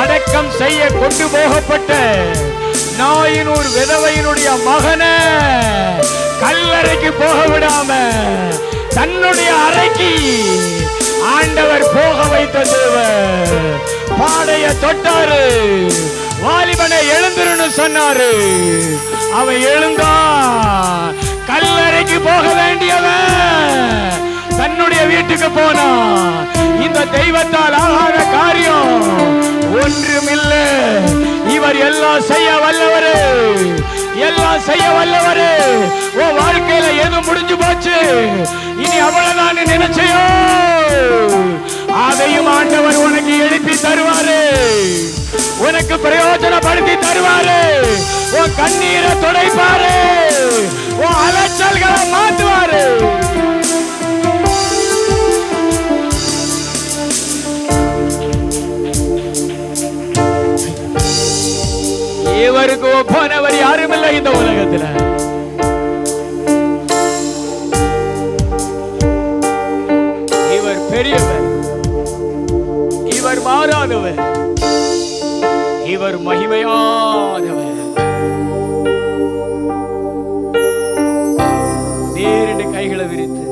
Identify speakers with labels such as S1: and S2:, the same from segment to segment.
S1: அடக்கம் செய்ய கொண்டு போகப்பட்ட நாயினூர் விதவையினுடைய மகனை கல்லறைக்கு போக விடாம தன்னுடைய அறைக்கு ஆண்டவர் போக வைத்த தேவர். பாடைய தொட்டாரு வாலிபனை எழுந்துருன்னு சொன்னாரு. அவன் எழுந்தா கல்லறைக்கு போக வேண்டியவன் தன்னுடைய வீட்டுக்கு போனான். எல்லாம் செய்ய வல்லவரு. எல்லாம் செய்ய வல்லவரு. உன் வாழ்க்கையில எது முடிஞ்சு போச்சு? இனி அவ்வளவுதான் நினைச்சையோ? அதையும் ஆண்டவர் உனக்கு எழுப்பி தருவாரு. உனக்கு பிரயோஜனப்படுத்தி தருவாரு. உன் கண்ணீரை தேவருக்கு ஒப்பானவர் யாரும் இல்லை இந்த உலகத்தில். இவர் பெரியவர். இவர் மாறாதவர். இவர் மகிமையானவர். நேரடி கைகளை விரித்து.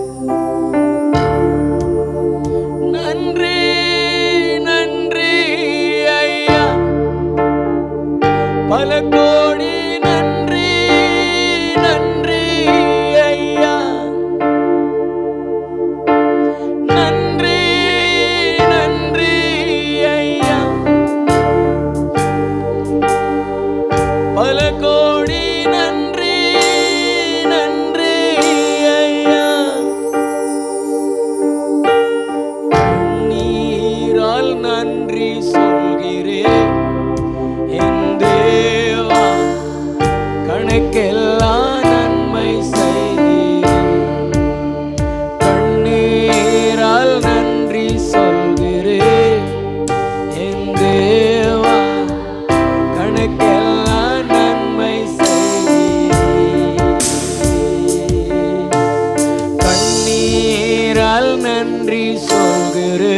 S1: Lord in நன்றி சொல்கிறேன்.